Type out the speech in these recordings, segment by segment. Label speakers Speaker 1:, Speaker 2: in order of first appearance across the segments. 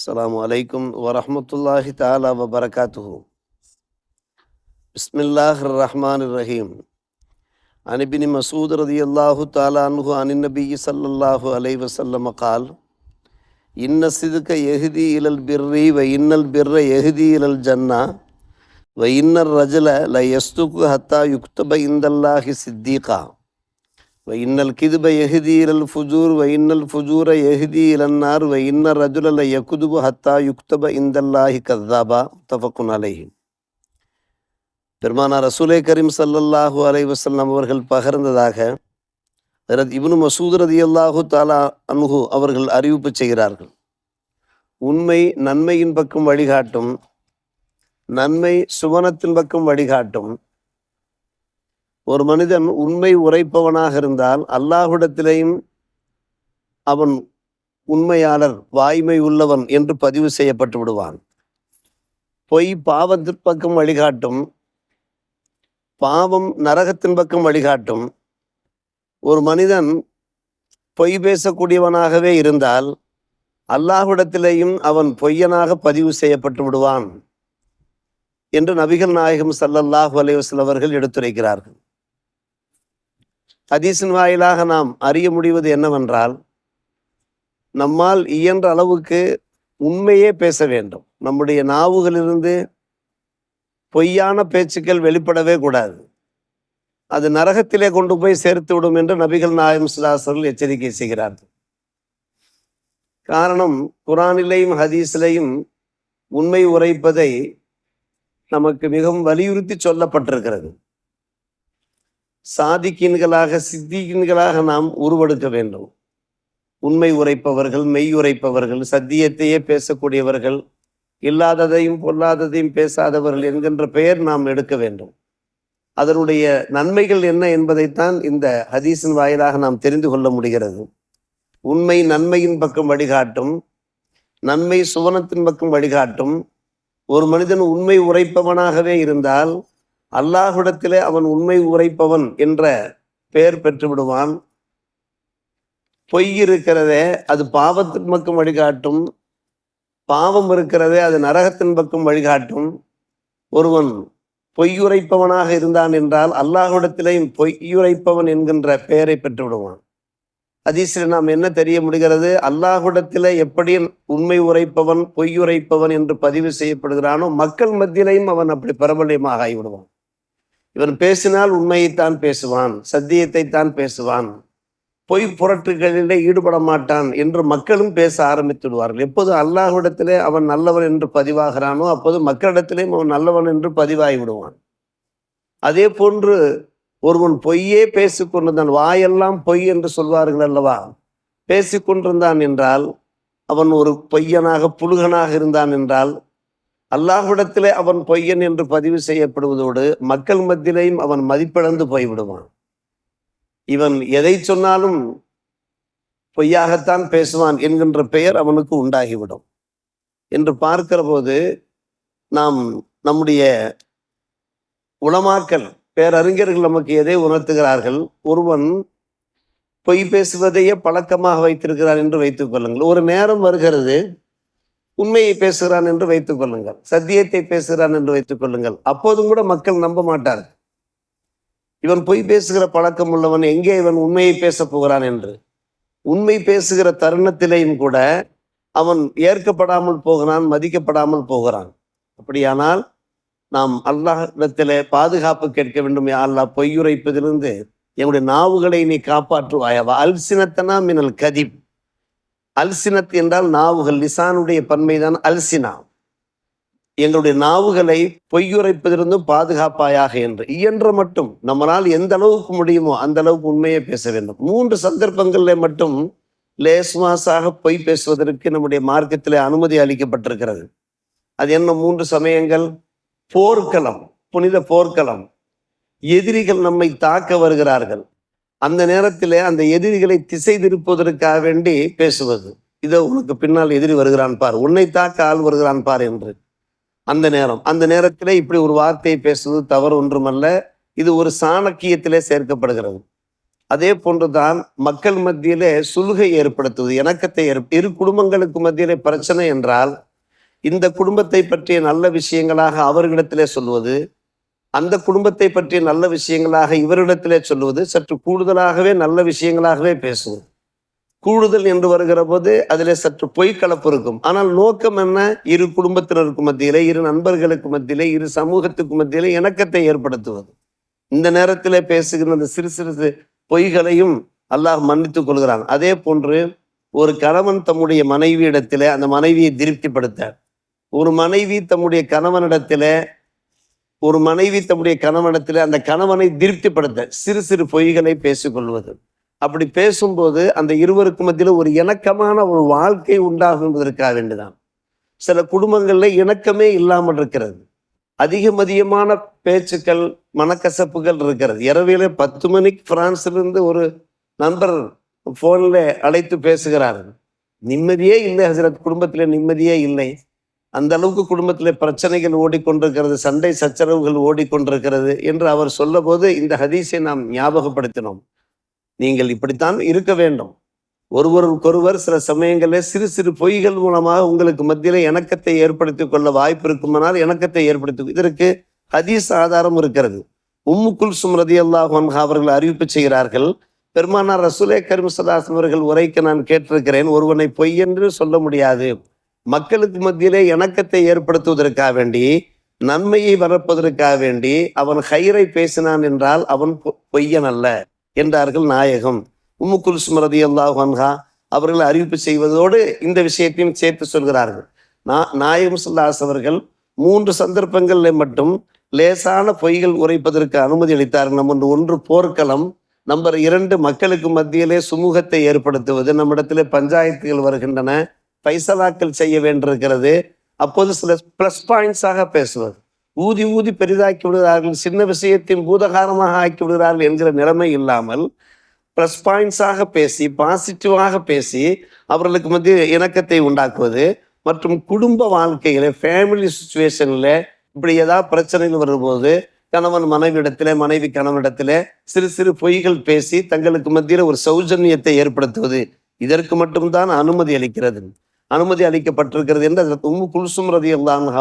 Speaker 1: السلام عليكم ورحمة الله تعالى وبركاته بسم الله الرحمن الرحيم عن ابن مسعود رضي الله تعالى عنه عن النبي صلى الله عليه وسلم قال إن الصدق يهدي إلى البر وإن البر يهدي إلى الجنة وإن الرجل لا يصدق حتى يكتب عند الله صديقا வைன்னல் கிதுப எஹுதீரல் ஃபுஜூர் வைன்னல் ஃபுஜூர எஹுதி இலன்னார் வைன்ன ரஜுலல யகுதுபு ஹத்தா யுக்தப இந்தல்லாஹி கத்தாபா தஃபக்குன் அலைஹி பெருமானார் ரசூலே கரீம் சல்லல்லாஹு அலை வசல்லாம் அவர்கள் பகர்ந்ததாக இவனு மசூதரதி அல்லாஹு தாலா அன்ஹு அவர்கள் அறிவிப்பு செய்கிறார்கள். உண்மை நன்மையின் பக்கம் வழிகாட்டும் நன்மை சுவனத்தின் பக்கம் வழிகாட்டும் ஒரு மனிதன் உண்மை உரைப்பவனாக இருந்தால் அல்லாஹுடத்திலேயும் அவன் உண்மையாளர் வாய்மை உள்ளவன் என்று பதிவு செய்யப்பட்டு விடுவான். பொய் பாவத்தின் பக்கம் வழிகாட்டும் பாவம் நரகத்தின் பக்கம் வழிகாட்டும். ஒரு மனிதன் பொய் பேசக்கூடியவனாகவே இருந்தால் அல்லாஹுடத்திலேயும் அவன் பொய்யனாக பதிவு செய்யப்பட்டு விடுவான் என்று நபிகள் நாயகம் சல்லல்லாஹு அலைஹி அவர்கள் எடுத்துரைக்கிறார்கள். ஹதீஸின் வாயிலாக நாம் அறிய முடிவது என்னவென்றால் நம்மால் இயன்ற அளவுக்கு உண்மையே பேச வேண்டும். நம்முடைய நாவுகளிலிருந்து பொய்யான பேச்சுக்கள் வெளிப்படவே கூடாது. அது நரகத்திலே கொண்டு போய் சேர்த்து விடும் என்று நபிகள் நாயம் சுலாசர்கள் எச்சரிக்கை செய்கிறார்கள். காரணம் குரானிலேயும் ஹதீஸிலையும் உண்மை உரைப்பதை நமக்கு மிகவும் வலியுறுத்தி சொல்லப்பட்டிருக்கிறது. சாதிக்கின்களாக சித்திகின்களாக நாம் உருவெடுக்க வேண்டும். உண்மை உரைப்பவர்கள் மெய் உரைப்பவர்கள் சத்தியத்தையே பேசக்கூடியவர்கள் இல்லாததையும் பொல்லாததையும் பேசாதவர்கள் என்கின்ற பெயர் நாம் எடுக்க வேண்டும். அதனுடைய நன்மைகள் என்ன என்பதைத்தான் இந்த ஹதீஸின் வாயிலாக நாம் தெரிந்து கொள்ள முடிகிறது. உண்மை நன்மையின் பக்கம் வழிகாட்டும் நன்மை சுவனத்தின் பக்கம் வழிகாட்டும். ஒரு மனிதன் உண்மை உரைப்பவனாகவே இருந்தால் அல்லாஹுடத்திலே அவன் உண்மை உரைப்பவன் என்ற பெயர் பெற்று விடுவான். பொய் இருக்கிறதே அது பாவத்தின் பக்கம் வழிகாட்டும். பாவம் இருக்கிறதே அது நரகத்தின் பக்கம் வழிகாட்டும். ஒருவன் பொய்யுரைப்பவனாக இருந்தான் என்றால் அல்லாஹுடத்திலேயும் பொய்யுரைப்பவன் என்கின்ற பெயரை பெற்று விடுவான். அதிசயில் நாம் என்ன தெரிய முடிகிறது? அல்லாஹ்விடத்திலே எப்படி உண்மை உரைப்பவன் பொய்யுரைப்பவன் என்று பதிவு செய்யப்படுகிறானோ மக்கள் மத்தியிலையும் அவன் அப்படி பிரபலியமாக ஆகிவிடுவான். இவன் பேசினால் உண்மையைத்தான் பேசுவான் சத்தியத்தை தான் பேசுவான். பொய் புரட்டுகளிலே ஈடுபட மாட்டான் என்று மக்களும் பேச ஆரம்பித்து விடுவார்கள் எப்போது அல்லாஹ்விடத்திலே அவன் நல்லவன் என்று பதிவாகிறானோ அப்போது மக்களிடத்திலேயும் அவன் நல்லவன் என்று பதிவாகி விடுவான். அதே போன்று ஒருவன் பொய்யே பேசிக்கொண்டிருந்தான் வாயெல்லாம் பொய் என்று சொல்வார்கள் அல்லவா? பேசிக்கொண்டிருந்தான் என்றால் அவன் ஒரு பொய்யனாக புழுகனாக இருந்தான் என்றால் அல்லாஹ்விடத்திலே அவன் பொய்யன் என்று பதிவு செய்யப்படுவதோடு மக்கள் மத்தியிலையும் அவன் மதிப்பிழந்து போய்விடுவான். இவன் எதை சொன்னாலும் பொய்யாகத்தான் பேசுவான் என்கின்ற பெயர் அவனுக்கு உண்டாகிவிடும். என்று பார்க்கிற போது நாம் நம்முடைய உளமாக்கல் பேரறிஞர்கள் நமக்கு எதை உணர்த்துகிறார்கள்? ஒருவன் பொய் பேசுவதையே பழக்கமாக வைத்திருக்கிறான் என்று வைத்துக் கொள்ளுங்கள். ஒரு நேரம் வருகிறது. உண்மையை பேசுகிறான் என்று வைத்துக் கொள்ளுங்கள். சத்தியத்தை பேசுகிறான் என்று வைத்துக் கொள்ளுங்கள். அப்போதும் கூட மக்கள் நம்ப மாட்டார்கள் இவன் பொய் பேசுகிற பழக்கம் உள்ளவன் எங்கே இவன் உண்மையை பேச போகிறான் என்று. உண்மை பேசுகிற தருணத்திலேயும் கூட அவன் ஏற்கப்படாமல் போகிறான் மதிக்கப்படாமல் போகிறான். அப்படியானால் நாம் அல்லாஹிடத்தில் பாதுகாப்பு கேட்க வேண்டும். அல்லாஹ் பொய்யுரைப்பதிலிருந்து என்னுடைய நாவுகளை நீ காப்பாற்றுவாயவா? அல்சினத்தனா மினல் கதிப். அல்சினத் என்றால் நாவுகள். லிசானுடைய பன்மைதான் அல்சினா. எங்களுடைய நாவுகளை பொய்யுரைப்பதிலிருந்தும் பாதுகாப்பாயாக என்று. இயன்ற மட்டும். நம்மளால் எந்த அளவுக்கு முடியுமோ அந்த அளவுக்கு உண்மையை பேச வேண்டும். மூன்று சந்தர்ப்பங்களில் மட்டும் லேஸ்மாசாக பொய் பேசுவதற்கு நம்முடைய மார்க்கத்தில் அனுமதி அளிக்கப்பட்டிருக்கிறது. அது என்ன? மூன்று சமயங்கள். போர்க்களம். புனித போர்க்களம். எதிரிகள் நம்மை தாக்க வருகிறார்கள். அந்த நேரத்தில் அந்த எதிரிகளை திசை திருப்புவதற்காக வேண்டி பேசுவது. இதோ உனக்கு பின்னால் எதிரி வருகிறான் பார். உன்னை தாக்க ஆள் வருகிறான் பார் என்று. அந்த நேரம். அந்த நேரத்தில் இப்படி ஒரு வார்த்தையை பேசுவது தவறு ஒன்றுமல்ல. இது ஒரு சாணக்கியத்திலே சேர்க்கப்படுகிறது. அதே போன்றுதான் மக்கள் மத்தியிலே சுலுகை ஏற்படுத்துவது இணக்கத்தை ஏற்ப இரு குடும்பங்களுக்கு மத்தியிலே பிரச்சனை என்றால் இந்த குடும்பத்தை பற்றிய நல்ல விஷயங்களாக அவர்களிடத்திலே சொல்வது அந்த குடும்பத்தை பற்றிய நல்ல விஷயங்களாக இவரிடத்திலே சொல்லுவது சற்று கூடுதலாகவே நல்ல விஷயங்களாகவே பேசுவது. கூடுதல் என்று வருகிற போது அதிலே சற்று பொய் கலப்பு இருக்கும். ஆனால் நோக்கம் என்ன? இரு குடும்பத்தினருக்கு மத்தியிலே இரு நண்பர்களுக்கு மத்தியிலே இரு சமூகத்துக்கு மத்தியிலே இணக்கத்தை ஏற்படுத்துவது. இந்த நேரத்திலே பேசுகிற அந்த சிறு சிறு பொய்களையும் அல்லாஹ் மன்னித்துக் கொள்கிறான். அதே போன்று ஒரு கணவன் தம்முடைய மனைவியிடத்திலே அந்த மனைவியை திருப்திப்படுத்த ஒரு மனைவி தம்முடைய கணவனிடத்திலே ஒரு மனைவி தம்முடைய கணவனத்தில் அந்த கணவனை திருப்திப்படுத்த சிறு சிறு பொய்களை பேசிக்கொள்வது. அப்படி பேசும்போது அந்த இருவருக்கு மத்தியில் ஒரு இணக்கமான ஒரு வாழ்க்கை உண்டாகுவதற்காக என்பதற்காக வேண்டிதான். சில குடும்பங்களில் இணக்கமே இல்லாமல் இருக்கிறது. அதிகம் அதிகமான பேச்சுக்கள் மனக்கசப்புகள் இருக்கிறது. இரவில பத்து மணிக்கு பிரான்ஸ்லேருந்து ஒரு நண்பர் ஃபோனில் அழைத்து பேசுகிறார் நிம்மதியே இல்லை ஹசரத் குடும்பத்தில் நிம்மதியே இல்லை. அந்த அளவுக்கு குடும்பத்தில் பிரச்சனைகள் ஓடிக்கொண்டிருக்கிறது சண்டை சச்சரவுகள் ஓடிக்கொண்டிருக்கிறது என்று அவர் சொல்லபோது இந்த ஹதீஸை நாம் ஞாபகப்படுத்தினோம். நீங்கள் இப்படித்தான் இருக்க வேண்டும். ஒருவருக்கொருவர் சில சமயங்களில் சிறு சிறு பொய்கள் மூலமாக உங்களுக்கு மத்தியில் இணக்கத்தை ஏற்படுத்திக் கொள்ள வாய்ப்பு இருக்குமானால் இணக்கத்தை ஏற்படுத்தி இதற்கு ஹதீஸ் ஆதாரம் இருக்கிறது. உம்முக்குல் சுமரதி அல்லாஹ் அவர்கள் அறிவிப்பு செய்கிறார்கள் பெருமானார் ரசூலே கரிமசதாசன் அவர்கள் உரைக்க நான் கேட்டிருக்கிறேன் ஒருவனை பொய் என்று சொல்ல முடியாது. மக்களுக்கு மத்தியிலே இணக்கத்தை ஏற்படுத்துவதற்காக வேண்டி நன்மையை வளர்ப்பதற்காக வேண்டி அவன் ஹைரை பேசினான் என்றால் அவன் பொ- பொய்யன் அல்ல என்றார்கள் நாயகம். உம்முக்குல் குல்சும் ரதி அல்லாஹ் அவர்கள் அறிவிப்பு செய்வதோடு இந்த விஷயத்தையும் சேர்த்து சொல்கிறார்கள். நா நாயகம் சுல்லாஸ் அவர்கள் மூன்று சந்தர்ப்பங்களில் மட்டும் லேசான பொய்கள் உரைப்பதற்கு அனுமதி அளித்தார்கள் நம்ம ஒன்று போர்க்களம் நம்பர் இரண்டு மக்களுக்கு மத்தியிலே சுமூகத்தை ஏற்படுத்துவது நம்மிடத்திலே பஞ்சாயத்துகள் வருகின்றன பைசலாக்கள் செய்ய வேண்டியிருக்கிறது. அப்போது சில ப்ளஸ் பாயிண்ட்ஸாக பேசுவது. ஊதி ஊதி பெரிதாக்கி விடுகிறார்கள் சின்ன விஷயத்தையும் பூதகாரமாக ஆக்கி விடுகிறார்கள் என்கிற நிலைமை இல்லாமல் ப்ளஸ் பாயிண்ட்ஸாக பேசி பாசிட்டிவாக பேசி அவர்களுக்கு மத்திய இணக்கத்தை உண்டாக்குவது மற்றும் குடும்ப வாழ்க்கையில ஃபேமிலி சுச்சுவேஷனில் இப்படி ஏதாவது பிரச்சனைகள் வரும்போது கணவன் மனைவிடத்திலே மனைவி கணவனிடத்திலே சிறு சிறு பொய்கள் பேசி தங்களுக்கு மத்தியில் ஒரு சௌஜன்யத்தை ஏற்படுத்துவது இதற்கு மட்டும்தான் அனுமதி அளிக்கிறது. அனுமதி அளிக்கப்பட்டிருக்கிறது என்று அதில் உம்மு குல்சும் ரதி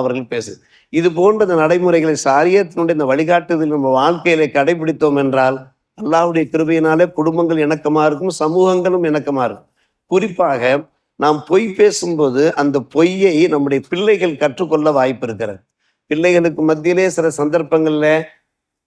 Speaker 1: அவர்கள் பேசு இது போன்ற இந்த நடைமுறைகளை சாரியத்தினுடைய இந்த வழிகாட்டுதல் நம்ம வாழ்க்கையில கடைபிடித்தோம் என்றால் அல்லாவுடைய கிருபையினாலே குடும்பங்கள் இணக்கமாக இருக்கும் சமூகங்களும் இணக்கமாக இருக்கும். குறிப்பாக நாம் பொய் பேசும்போது அந்த பொய்யை நம்முடைய பிள்ளைகள் கற்றுக்கொள்ள வாய்ப்பு இருக்கிறது. பிள்ளைகளுக்கு மத்தியிலே சில சந்தர்ப்பங்களில்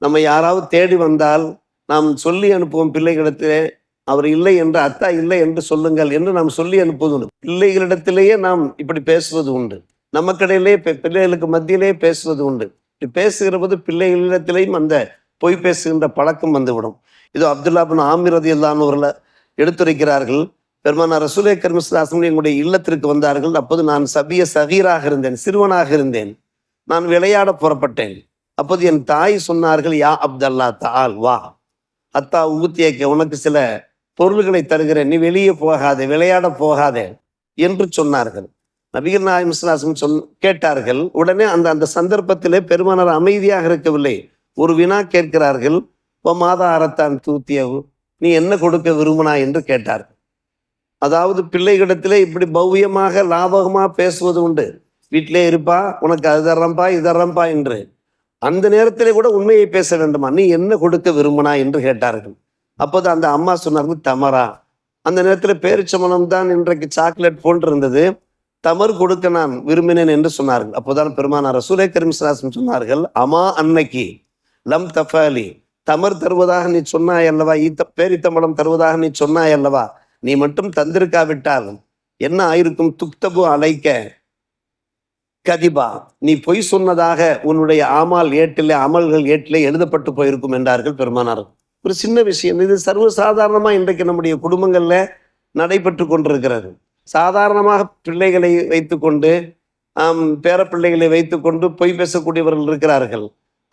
Speaker 1: நம்ம யாராவது தேடி வந்தால் நாம் சொல்லி அனுப்புவோம் பிள்ளைகளிடத்திலே அவர் இல்லை என்று அத்தா இல்லை என்று சொல்லுங்கள் என்று நாம் சொல்லி அனுப்புவது உண்டு. பிள்ளைகளிடத்திலேயே நாம் இப்படி பேசுவது உண்டு. நமக்கிடையிலே பிள்ளைகளுக்கு மத்தியிலே பேசுவது உண்டு. இப்படி பேசுகிற போது பிள்ளைகளிடத்திலேயும் அந்த பொய் பேசுகின்ற பழக்கம் வந்துவிடும். இது அப்துல்லாபின் ஆமிரதி ஆமிர் எடுத்துரைக்கிறார்கள். பெருமானார் ரசூலே கர்மஸ்தாசன் எங்களுடைய இல்லத்திற்கு வந்தார்கள். அப்போது நான் சபிய சகீராக இருந்தேன் சிறுவனாக இருந்தேன். நான் விளையாட புறப்பட்டேன். அப்போது என் தாய் சொன்னார்கள் யா அப்தல்லா தால் வா. அத்தா ஊத்தியக்க உனக்கு சில பொருள்களை தருகிறேன் நீ வெளியே போகாதே விளையாட போகாதே என்று சொன்னார்கள். நபிகள் நாயம் இஸ்லாசம் சொல் கேட்டார்கள். உடனே அந்த அந்த சந்தர்ப்பத்திலே பெருமானார் அமைதியாக இருக்கவில்லை. ஒரு வினா கேட்கிறார்கள். இப்போ மாதா அறத்தான் தூத்தியவு நீ என்ன கொடுக்க விரும்பினா? என்று கேட்டார் அதாவது பிள்ளைகளிடத்திலே இப்படி பௌவியமாக லாபகமாக பேசுவது உண்டு. வீட்டிலே இருப்பா உனக்கு அது தர்றம்பா இது தர்றம்பா என்று. அந்த நேரத்திலே கூட உண்மையை பேச வேண்டுமா? நீ என்ன கொடுக்க விரும்பினா? என்று கேட்டார்கள். அப்போது அந்த அம்மா சொன்னாங்க தமரா. அந்த நேரத்தில் பேரிச்சமனம் தான் இன்றைக்கு சாக்லேட் போன்று இருந்தது தமர் கொடுக்க நான் விரும்பினேன் என்று சொன்னார்கள். அப்போதான் பெருமானார் சூரிய கரீம் சொன்னார்கள் அமா அன்னைக்கு லம் தஃபாலி. தமர் தருவதாக நீ சொன்னாய் அல்லவா? ஈத்த பேரித்தம்பளம் தருவதாக நீ சொன்னாய் அல்லவா? நீ மட்டும் தந்திருக்காவிட்டால் என்ன ஆயிருக்கும்? துக்தபு அலைக்க கதிபா. நீ பொய் சொன்னதாக உன்னுடைய ஆமால் ஏட்டிலே அமல்கள் ஏட்டிலே எழுதப்பட்டு போயிருக்கும் என்றார்கள் பெருமானார்கள் ஒரு சின்ன விஷயம். இது சர்வசாதாரணமாக இன்றைக்கு நம்முடைய குடும்பங்களில் நடைபெற்று கொண்டிருக்கிறது. சாதாரணமாக பிள்ளைகளை வைத்துக்கொண்டு ஆம், பேரப்பிள்ளைகளை வைத்துக்கொண்டு பொய் பேசக்கூடியவர்கள் இருக்கிறார்கள்.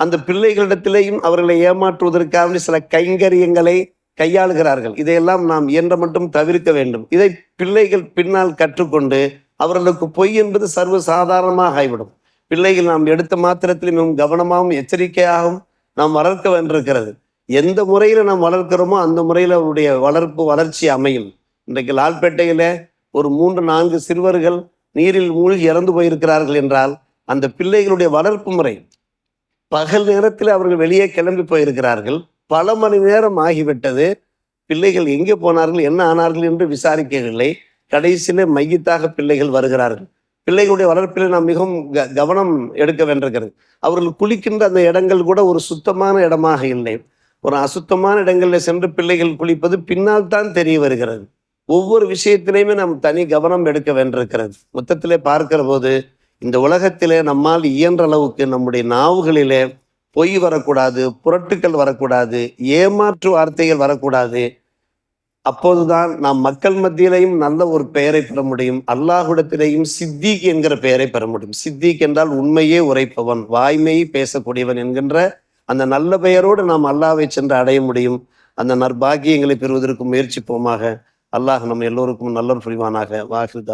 Speaker 1: அந்த பிள்ளைகளிடத்திலேயும் அவர்களை ஏமாற்றுவதற்காக சில கைங்கரியங்களை கையாளுகிறார்கள். இதையெல்லாம் நாம் இயன்ற மட்டும் தவிர்க்க வேண்டும். இதை பிள்ளைகள் பின்னால் கற்றுக்கொண்டு அவர்களுக்கு பொய் என்பது சர்வ சாதாரணமாக ஆகிவிடும் பிள்ளைகள் நாம் எடுத்த மாத்திரத்திலும் மிகவும் கவனமாகவும் எச்சரிக்கையாகவும் நாம் வளர்க்க வேண்டியிருக்கிறது. எந்த முறையில் நாம் வளர்க்கிறோமோ அந்த முறையில் அவருடைய வளர்ப்பு வளர்ச்சி அமையும். இன்றைக்கு லால்பேட்டையில் ஒரு மூன்று நான்கு சிறுவர்கள் நீரில் மூழ்கி இறந்து போயிருக்கிறார்கள் என்றால் அந்த பிள்ளைகளுடைய வளர்ப்பு முறை பகல் நேரத்தில் அவர்கள் வெளியே கிளம்பி போயிருக்கிறார்கள். பல மணி நேரம் ஆகிவிட்டது. பிள்ளைகள் எங்கே போனார்கள் என்ன ஆனார்கள் என்று விசாரிக்கவில்லை. கடைசியில் மையத்தாக பிள்ளைகள் வருகிறார்கள். பிள்ளைகளுடைய வளர்ப்பில் நாம் மிகவும் க- கவனம் எடுக்க வேண்டியிருக்கிறது. அவர்கள் குளிக்கின்ற அந்த இடங்கள் கூட ஒரு சுத்தமான இடமாக இல்லை. ஒரு அசுத்தமான இடங்களில் சென்று பிள்ளைகள் குளிப்பது பின்னால் தான் தெரிய வருகிறது. ஒவ்வொரு விஷயத்திலையுமே நாம் தனி கவனம் எடுக்க வேண்டியிருக்கிறது. மொத்தத்திலே பார்க்கிற போது இந்த உலகத்திலே நம்மால் இயன்ற அளவுக்கு நம்முடைய நாவுகளிலே பொய் வரக்கூடாது புரட்டுக்கள் வரக்கூடாது ஏமாற்று வார்த்தைகள் வரக்கூடாது. அப்போதுதான் நாம் மக்கள் மத்தியிலையும் நல்ல ஒரு பெயரை பெற முடியும். அல்லாஹுடத்திலேயும் சித்திக் என்கிற பெயரை பெற முடியும். சித்திக் என்றால் உண்மையே உரைப்பவன் வாய்மையை பேசக்கூடியவன் என்கின்ற அந்த நல்ல பெயரோடு நாம் அல்லாவை சென்று அடைய முடியும். அந்த நற்பாகியங்களை பெறுவதற்கு முயற்சிப்போமாக. அல்லாஹ் நம் எல்லோருக்கும் நல்ல புரிவானாக. வாஹிர்